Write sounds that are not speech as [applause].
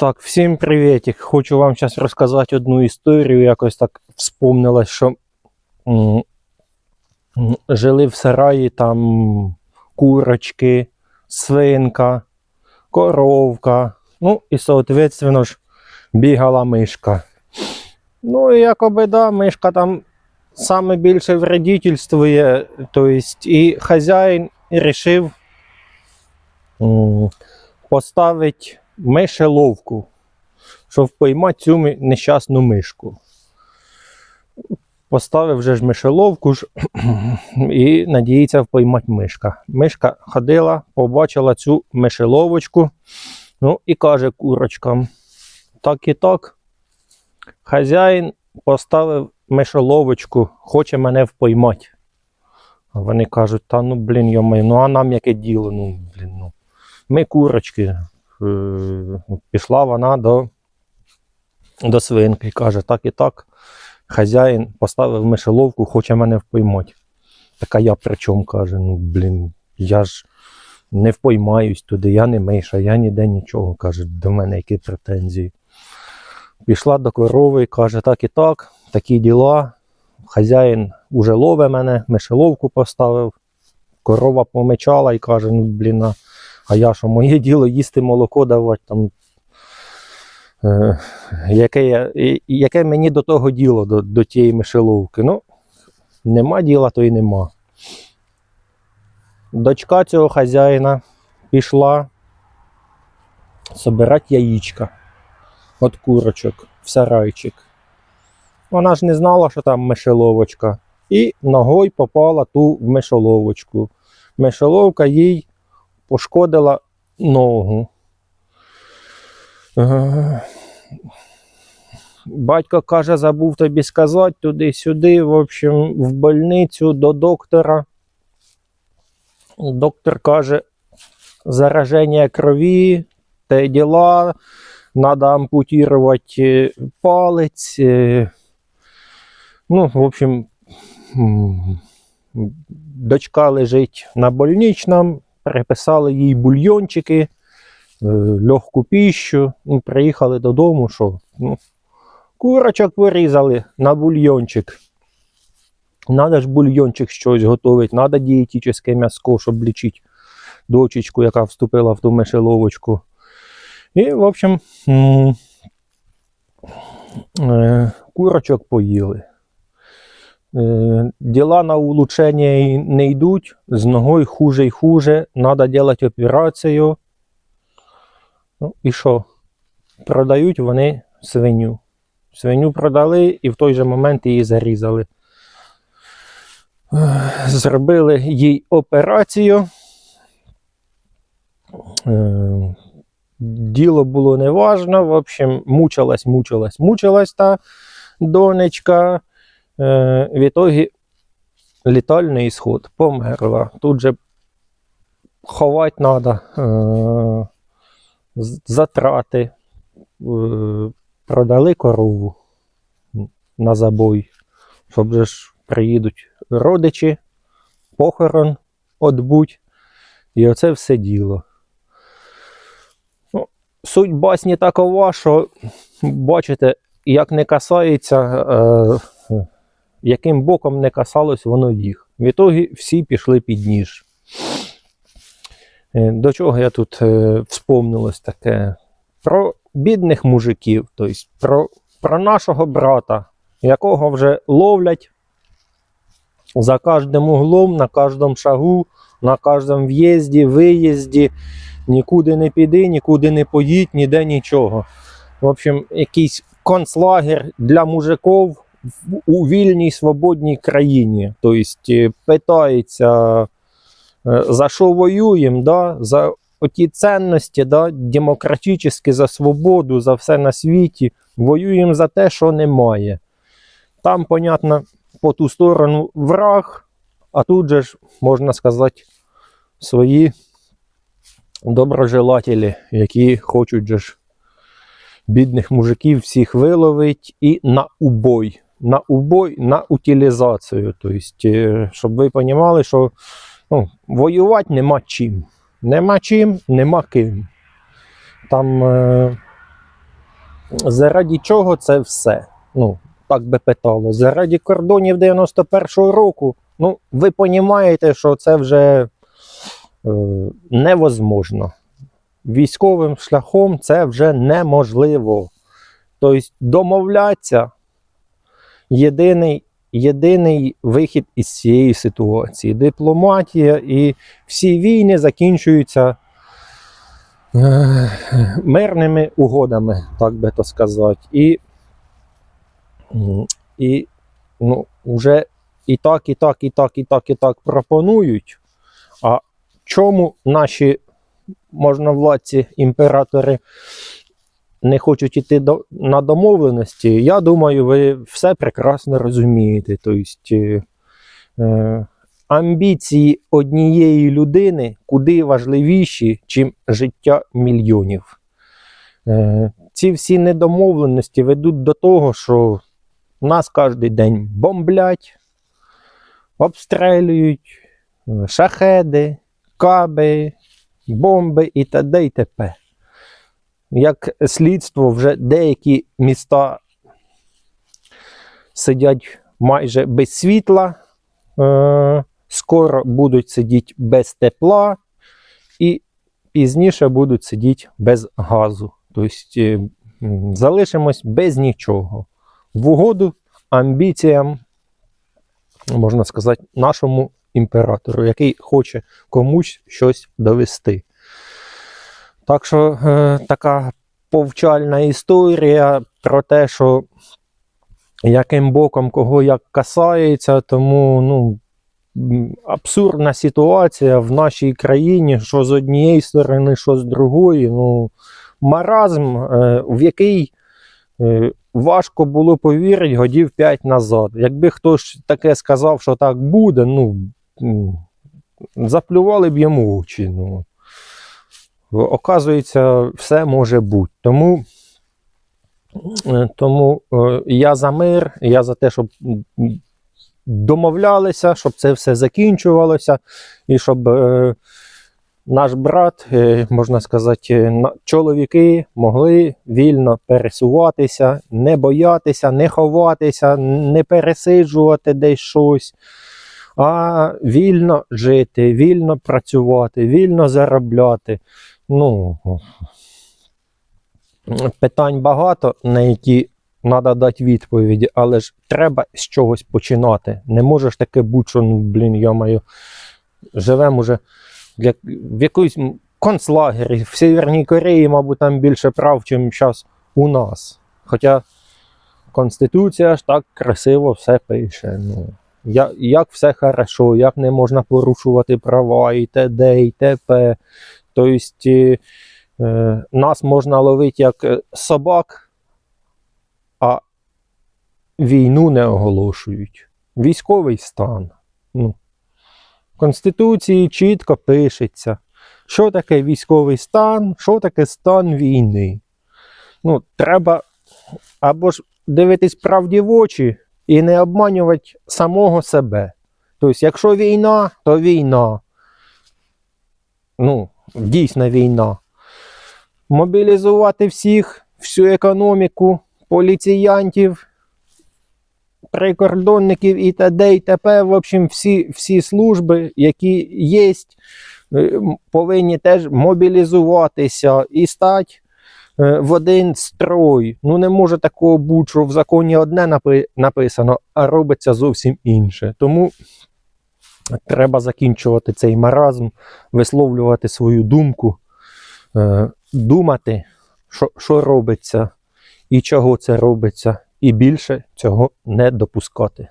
Так, всім привітик. Хочу вам зараз розказати одну історію. Якось так вспомнилось, що жили в сараї там курочки, свинка, коровка. Ну і, соответственно ж, бігала мишка. Ну і якоби, да, мишка там саме більше вредительствує. Тобто, і хазяїн рішив поставити мишеловку, щоб поймати цю нещасну мишку. Поставив вже ж мишеловку ж, [clears throat] і надіється впоймати мишка. Мишка ходила, побачила цю мишеловочку, ну і каже курочкам: так і так. Хазяїн поставив мишеловочку, хоче мене впоймати. А вони кажуть, та ну блін, йомай, ну а нам яке діло? Ну, блін, ну. Ми курочки. Е, Пішла вона до, до свинки каже, так і так. Хазяїн поставив мишеловку, хоче мене впоймати. Така я при чому каже, ну блін, я ж не впоймаюсь туди, я не миша, я ніде нічого. Каже, до мене які претензії. Пішла до корови каже, так і так, такі діла. Хазяїн уже ловить мене, мишеловку поставив. Корова помечала і каже: ну блін, а, я що, моє діло їсти молоко давати там. Е, яке, яке мені до того діло, до, до тієї мишеловки? Ну, нема діла, то й нема. Дочка цього хазяїна пішла собирати яєчка від курочок в сарайчик. Вона ж не знала, що там мишеловочка. І ногою попала ту в мишоловочку. Мишоловка їй пошкодила ногу. Е, Батько каже, забув тобі сказати туди-сюди. В общем, в больницю до доктора. Доктор каже, зараження крові, те діла, треба ампутувати палець. е, Ну, в общем, дочка лежить на больничному, переписали їй бульйончики, е, легку піщу. Ну, приїхали додому, що ну, курочок вирізали на бульйончик. Надо ж бульйончик щось готувати, треба дієтичне м'яско, щоб лічити дочечку, яка вступила в ту мишеловочку. І, в общем, е, курочок поїли. Е, Діла на улучшення не йдуть, з ногою хуже і хуже, треба робити операцію. Ну і що? Продають вони свиню. Свиню продали і в той же момент її зарізали. Зробили їй операцію. Е, Діло було неважно. В общем, мучилась, мучилась, мучилась та донечка. Е, в ітогі літальний ісход, померла. Тут же ховати треба, затрати. Е, продали корову на забой, щоб же ж приїдуть родичі, похорон отбуть. І оце все діло. Ну, суть басні такова, що бачите, як не касається, е, яким боком не касалось воно їх. В ітогі всі пішли під ніж. Е, До чого я тут е, вспомнилось таке? Про бідних мужиків, тобто про, про нашого брата, якого вже ловлять за кожним углом, на кожному шагу, на кожному в'їзді, виїзді. Нікуди не піди, нікуди не поїдь, ніде нічого. В общем, якийсь концлагер для мужиків у вільній свободній країні. Тобто е, питається, е, за що воюємо, да? за оті цінності, да? демократичні, за свободу, за все на світі. Воюємо за те, що немає. Там, понятно, по ту сторону враг, а тут же ж, можна сказати, свої доброжелателі, які хочуть же ж бідних мужиків всіх виловить і на убой. На убой, на утилізацію. Тобто, щоб ви розуміли, що ну, воювати нема чим. Нема чим, нема ким. Там е, заради чого це все? Ну, так би питало. Заради кордонів 91-го року. Ну, ви розумієте, що це вже е, невозможно. Військовим шляхом це вже неможливо. Тобто домовлятися єдиний, єдиний вихід із цієї ситуації. Дипломатія і всі війни закінчуються е, мирними угодами, так би то сказати. І, і ну, вже і так, і так, і так, і так, і так пропонують. А чому наші можновладці, імператори не хочуть йти до, на домовленості? Я думаю, ви все прекрасно розумієте. Тобто, е, е, амбіції однієї людини куди важливіші, чим життя мільйонів. Е, ці всі недомовленості ведуть до того, що нас кожен день бомблять, обстрілюють, шахеди, каби, бомби і т.д. і т.п. Як слідство, вже деякі міста сидять майже без світла, е, скоро будуть сидіти без тепла, і пізніше будуть сидіти без газу. Тобто е, залишимось без нічого. В угоду амбіціям, можна сказати, нашому імператору, який хоче комусь щось довести. Так що е, така повчальна історія про те, що яким боком кого як касається, тому ну, абсурдна ситуація в нашій країні, що з однієї сторони, що з другої. Ну, маразм, е, в який е, важко було повірити годів 5 назад. Якби хтось таке сказав, що так буде, ну заплювали б йому очі. Ну. Оказується, все може бути. Тому, е, тому е, я за мир, я за те, щоб домовлялися, щоб це все закінчувалося, і щоб е, наш брат, можна сказати, чоловіки могли вільно пересуватися, не боятися, не ховатися, не пересиджувати десь щось, а вільно жити, вільно працювати, вільно заробляти. Ну, питань багато, на які треба дати відповіді, але ж треба з чогось починати. Не можеш таке бути, що, ну, блін, я маю. Живемо уже як, в якомусь концлагері в Северній Кореї, мабуть, там більше прав, ніж зараз у нас. Хоча Конституція ж так красиво все пише. Ну, як, як все хорошо, як не можна порушувати права, і т.д., і т.п. Тобто е, нас можна ловити як е, собак, а війну не оголошують. Військовий стан. Ну, в Конституції чітко пишеться, що таке військовий стан, що таке стан війни. Ну, треба або ж дивитись правді в очі і не обманювати самого себе. Тобто, якщо війна, то війна. Ну, дійсна війна. Мобілізувати всіх, всю економіку, поліціянтів, прикордонників і т.д. і т.п. В общем, всі, всі служби, які є, повинні теж мобілізуватися і стати е, в один строй. Ну не може такого бути, що в законі одне напи- написано, а робиться зовсім інше. Тому треба закінчувати цей маразм, висловлювати свою думку, е, думати, що, що робиться і чого це робиться, і більше цього не допускати.